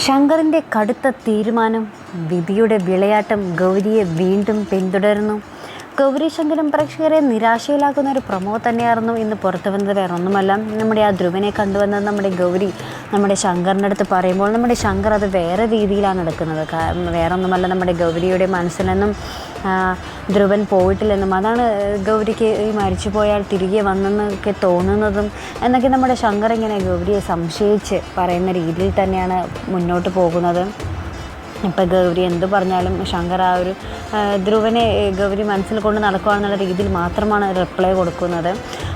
ശങ്കറിന്റെ കടുത്ത തീരുമാനം വിധിയുടെ വിളയാട്ടം ഗൗരിയെ വീണ്ടും പിന്തുടരുന്നു ഗൗരി ശങ്കരം പ്രേക്ഷകരെ നിരാശയിലാക്കുന്ന ഒരു പ്രമോ തന്നെയായിരുന്നു ഇന്ന് പുറത്തു വന്നത് വേറെ ഒന്നുമല്ല നമ്മുടെ ആ ധ്രുവനെ കണ്ടുവന്നത് നമ്മുടെ ഗൗരി നമ്മുടെ ശങ്കറിന്റെ അടുത്ത് പറയുമ്പോൾ നമ്മുടെ ശങ്കർ അത് വേറെ രീതിയിലാണ് എടുക്കുന്നത്. വേറെ ഒന്നുമല്ല നമ്മുടെ ഗൗരിയുടെ മനസ്സിൽ നിന്നും ധ്രുവൻ പോയിട്ടില്ലെന്നും അതാണ് ഗൗരിക്ക് ഈ മരിച്ചു പോയാൽ തിരികെ വന്നെന്നൊക്കെ തോന്നുന്നതും എന്നൊക്കെ നമ്മുടെ ശങ്കർ ഇങ്ങനെ ഗൗരിയെ സംശയിച്ച് പറയുന്ന രീതിയിൽ തന്നെയാണ് മുന്നോട്ട് പോകുന്നത്. ഇപ്പം ഗൗരി എന്ത് പറഞ്ഞാലും ശങ്കർ ആ ഒരു ധ്രുവനെ ഗൗരി മനസ്സിൽ കൊണ്ട് നടക്കുകയാണെന്നുള്ള രീതിയിൽ മാത്രമാണ് റിപ്ലൈ കൊടുക്കുന്നത്.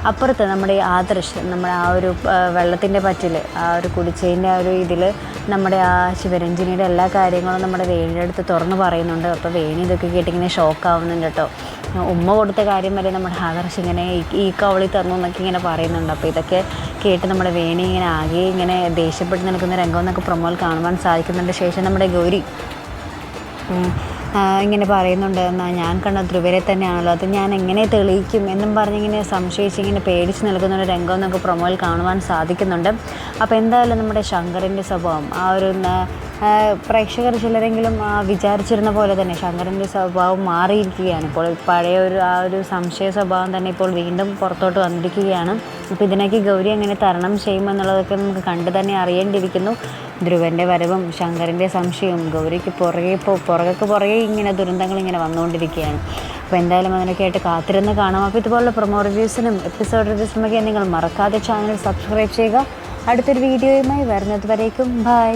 അപ്പുറത്ത് നമ്മുടെ ആദർശ് നമ്മുടെ ആ ഒരു വെള്ളത്തിന്റെ പറ്റിൽ ആ ഒരു കുടിച്ചതിന്റെ ആ ഒരു ഇതിൽ നമ്മുടെ ആ ശിവരഞ്ജിനിയുടെ എല്ലാ കാര്യങ്ങളും നമ്മുടെ വേണിയുടെ അടുത്ത് തുറന്നു പറയുന്നുണ്ട്. അപ്പോൾ വേണി ഇതൊക്കെ കേട്ടിങ്ങനെ ഷോക്കാവുന്നുണ്ട് കേട്ടോ. ഉമ്മ കൊടുത്ത കാര്യം വരെ നമ്മുടെ ആദർശ് ഇങ്ങനെ ഈ- കവളി തന്നു എന്നൊക്കെ ഇങ്ങനെ പറയുന്നുണ്ട്. അപ്പോൾ ഇതൊക്കെ കേട്ട് നമ്മുടെ വേണി ഇങ്ങനെ ആകെ ഇങ്ങനെ ദേഷ്യപ്പെട്ട് നിൽക്കുന്ന രംഗം എന്നൊക്കെ പ്രൊമോൽ കാണുവാൻ സാധിക്കുന്നുണ്ട്. ശേഷം നമ്മുടെ ഗൗരി. ഇങ്ങനെ പറയുന്നുണ്ട് എന്നാൽ ഞാൻ കണ്ട ധ്രുവരെ തന്നെയാണല്ലോ. അത് ഞാൻ എങ്ങനെ തെളിയിക്കും എന്നും പറഞ്ഞിങ്ങനെ സംശയിച്ച് ഇങ്ങനെ പേടിച്ച് നിൽക്കുന്ന ഒരു രംഗം നമുക്ക് പ്രൊമോയിൽ കാണുവാൻ സാധിക്കുന്നുണ്ട്. അപ്പോൾ എന്തായാലും നമ്മുടെ ശങ്കറിന്റെ സ്വഭാവം ആ ഒരു പ്രേക്ഷകർ ചിലരെങ്കിലും വിചാരിച്ചിരുന്ന പോലെ തന്നെ ശങ്കറിന്റെ സ്വഭാവം മാറിയിരിക്കുകയാണ്. ഇപ്പോൾ പഴയ ഒരു ആ ഒരു സംശയ സ്വഭാവം തന്നെ ഇപ്പോൾ വീണ്ടും പുറത്തോട്ട് വന്നിരിക്കുകയാണ്. അപ്പോൾ ഇതിനൊക്കെ ഗൗരി എങ്ങനെ തരണം ചെയ്യുമെന്നുള്ളതൊക്കെ നമുക്ക് കണ്ടു തന്നെ അറിയേണ്ടിയിരിക്കുന്നു. ധ്രുവന്റെ വരവും ശങ്കറിന്റെ സംശയവും ഗൗരിക്ക് പുറകെ പുറകെക്ക് പുറകെ ഇങ്ങനെ ദുരന്തങ്ങൾ ഇങ്ങനെ വന്നുകൊണ്ടിരിക്കുകയാണ്. അപ്പോൾ എന്തായാലും അതിനൊക്കെ ആയിട്ട് കാത്തിരുന്ന് കാണാം. അപ്പോൾ ഇതുപോലുള്ള പ്രൊമോ റിവ്യൂസിനും എപ്പിസോഡ് റിവ്യൂസിനുമൊക്കെ നിങ്ങൾ മറക്കാതെ ചാനൽ സബ്സ്ക്രൈബ് ചെയ്യുക. അടുത്തൊരു വീഡിയോയുമായി വരുന്നത് വരേക്കും ബൈ